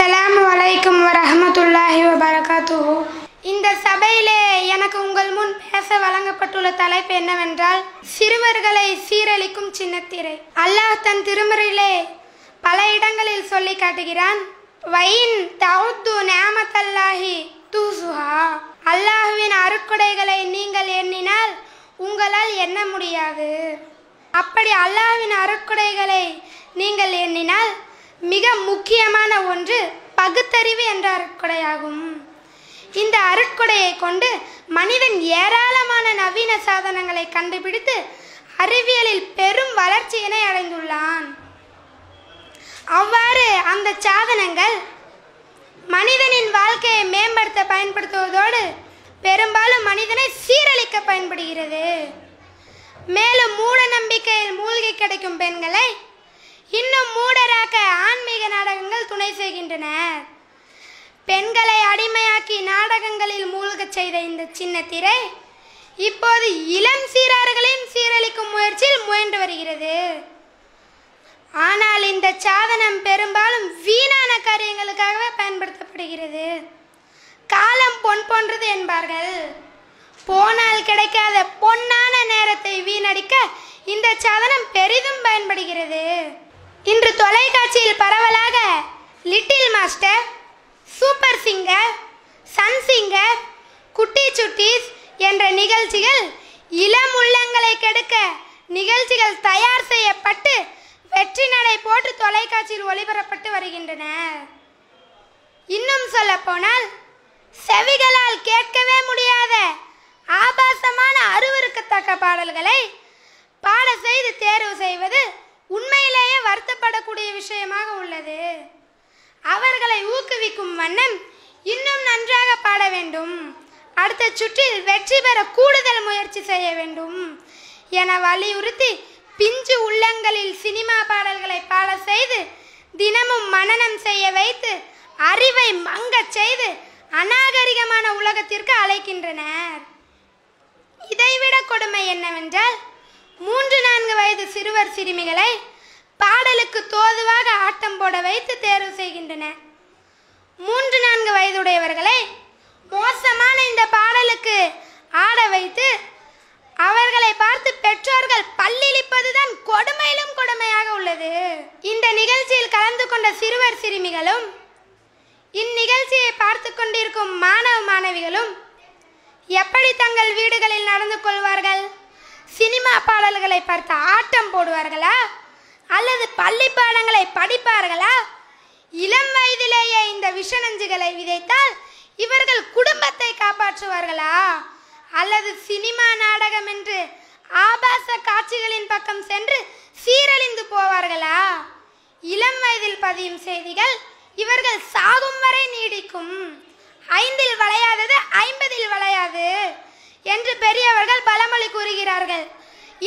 அஸ்ஸலாமு வலைக்கம் வரஹ்மத்துல்லாஹி வபரகாத்துஹு. இந்த சபையிலே எனக்கு உங்கள் முன் பேச வழங்கப்பட்டுள்ள தலைப்பு என்னவென்றால் சிறுவர்களை சீரழிக்கும் சின்னத்திரை. அல்லாஹ் தன் திருமறையிலே பல இடங்களில் சொல்லி காட்டுகிறான் வைன் தவுத்து நேமத்தல்லாஹி தூசுஹா. அல்லாஹுவின் அருக்குடைகளை நீங்கள் எண்ணினால் உங்களால் எண்ண முடியாது. அப்படி அல்லாஹ்வின் அருக்குடைகளை நீங்கள் எண்ணினால் மிக முக்கியமான ஒன்று பகுத்தறிவு என்ற அருட்கொடையாகும். இந்த அருட்கொடையை கொண்டு மனிதன் ஏராளமான நவீன சாதனங்களை கண்டுபிடித்து அறிவியலில் பெரும் வளர்ச்சியினை அடைந்துள்ளான். அவ்வாறு அந்த சாதனங்கள் மனிதனின் வாழ்க்கையை மேம்படுத்த பயன்படுத்துவதோடு பெரும்பாலும் மனிதனை சீரழிக்க பயன்படுகிறது. மேலும் மூட நம்பிக்கையில் மூழ்கி கிடைக்கும் பெண்களை இன்னும் மூட செய்த இந்த சின்ன திரை இப்போது இளம் சீரார்களையும் சீரழிக்கும் முயற்சியில் முயன்று வருகிறது. ஆனால் இந்த சாதனம் பெரும்பாலும் வீணான காரியங்களுக்காகவே பயன்படுத்தப்படுகிறது. காலம் பொன் போன்றது என்பார்கள். போனால் கிடைக்காத பொன்னான நேரத்தை வீணடிக்க இந்த சாதனம் பெரிதும் பயன்படுகிறது. இன்று தொலைக்காட்சியில் பரவலாக little master super singer sun singer Kutty Chutties என்ற நிகழ்ச்சிகள் இளம் உள்ளங்களை கெடுக்க நிகழ்ச்சிகள் தயார் செய்யப்பட்டு வெற்றி நடை போட்டு தொலைக்காட்சியில் ஒளிபரப்பட்டு வருகின்றன. இன்னும் சொல்ல போனால் செவிகளால் கேட்கவே முடியாத ஆபாசமான அருவருக்கத்தக்க பாடல்களை பாட செய்து தேர்வு செய்வது உண்மையிலேயே வருத்தப்படக்கூடிய விஷயமாக உள்ளது. அவர்களை ஊக்குவிக்கும் வண்ணம் இன்னும் நன்றாக பாட வேண்டும். அடுத்த சுற்றில் வெற்றி பெற கூடுதல் முயற்சி செய்ய வேண்டும் என வலியுறுத்தி பிஞ்சு உள்ளங்களில் சினிமா பாடல்களை பாட செய்து தினமும் மனனம் செய்ய வைத்து அறிவை மங்கச் செய்து அநாகரிகமான உலகத்திற்கு அழைக்கின்றனர். இதைவிட கொடுமை என்னவென்றால் மூன்று நான்கு வயது சிறுவர் சிறுமிகளை பாடலுக்கு தோதுவாக ஆட்டம் போட வைத்து தேர்வு செய்கின்றனர். மூன்று நான்கு வயதுடையவர்களை மோசமான இந்த பாடலுக்கு ஆட வைத்து அவர்களை பார்த்து பெற்றோர்கள் பல்லிழிப்பதுதான் கொடுமையிலும் கொடுமையாக உள்ளது இந்த நிகழ்ச்சியில் கலந்து கொண்ட சிறுவர் சிறுமிகளும் இந்நிகழ்ச்சியை பார்த்து கொண்டிருக்கும் மாணவ மாணவிகளும் எப்படி தங்கள் வீடுகளில் நடந்து கொள்வார்கள்? சினிமா பாடல்களை பார்த்து ஆட்டம் போடுவார்களா? அல்லது பள்ளி பாடங்களை படிப்பார்களா? இளம் வயதிலேயே இந்த விஷநஞ்சுகளை விதைத்தால் இவர்கள் குடும்பத்தை காப்பாற்றுவார்களா? அல்லது சினிமா நாடகம் என்று ஆபாச காட்சிகளின் பக்கம் சென்று சீரழிந்து போவார்களா? பதியும் செய்திகள் இவர்கள் சாகும் வரை நீடிக்கும். ஐந்தில் வளையாதது ஐம்பதில் வளையாது என்று பெரியவர்கள் பழமொழி கூறுகிறார்கள்.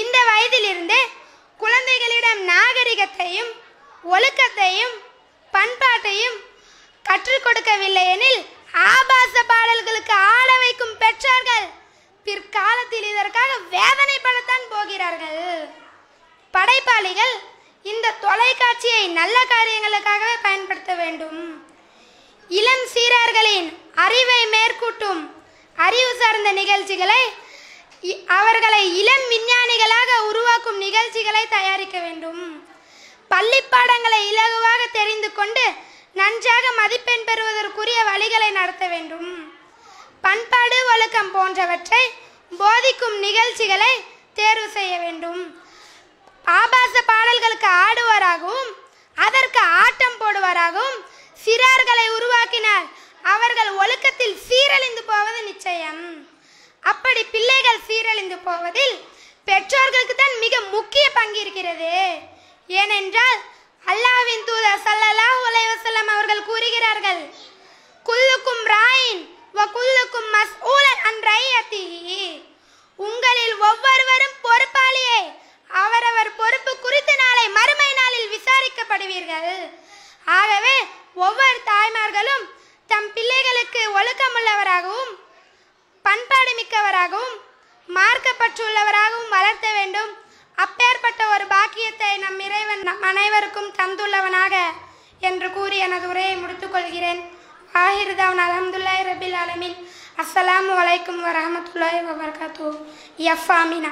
இந்த வயதிலிருந்தே குழந்தைகளிடம் நாகரிகத்தையும் ஒழுக்கத்தையும் பண்பாட்டையும் கற்றுக் கொடுக்கவில்லை எனில் தொலைக்காட்சியை நல்ல காரியங்களுக்காகவே பயன்படுத்த வேண்டும். இளம் சீரர்களின் அறிவை மேற்கூட்டும் அறிவு சார்ந்த நிகழ்ச்சிகளை அவர்களை இளம் விஞ்ஞானிகளாக உருவாக்கும் நிகழ்ச்சிகளை தயாரிக்க வேண்டும். பள்ளி பாடங்களை இலகுவாக தெரிந்து கொண்டு நன்றாக மதிப்பெண் பெறுவதற்குரிய வழிகளை நடத்த வேண்டும். பண்பாடு ஒழுக்கம் போன்றவற்றை போதிக்கும் நிகழ்ச்சிகளை தேர்வு செய்ய வேண்டும். ஆபாச போவதில் பெற்றோர்களுக்கு தான் மிக முக்கிய பங்கு இருக்கிறது. ஏனென்றால் அல்லாஹ்வின் தூதர் சல்லல்லா உலைவசல்லம் அவர்கள் கூறுகிறார்கள் குல்லுக்கும் ராயின் வ குல்லுக்கும் மஸ்ஊலன் அன் ரய்யத்திஹி. உங்களில் ஒவ்வொருவரும் பொறுப்பாளியே அவரவர் பொறுப்பு குறித்து நாளை மறுமை நாளில் விசாரிக்கப்படுவீர்கள். ஆகவே ஒவ்வொரு தாய்மார்களும் தம் பிள்ளைகளுக்கு ஒழுக்கமுள்ளவராகவும் என்று கூறி எனது உரையை முடித்துக்கொள்கிறேன் கொள்கிறேன். ஆஹிர்தாவன் அலமதுல்லாய் ரபில் அலமின் அஸ்ஸலாம் அலைக்கும் வரமத்துல்லாய் வபரகாத்து எஃப் ஆமினா.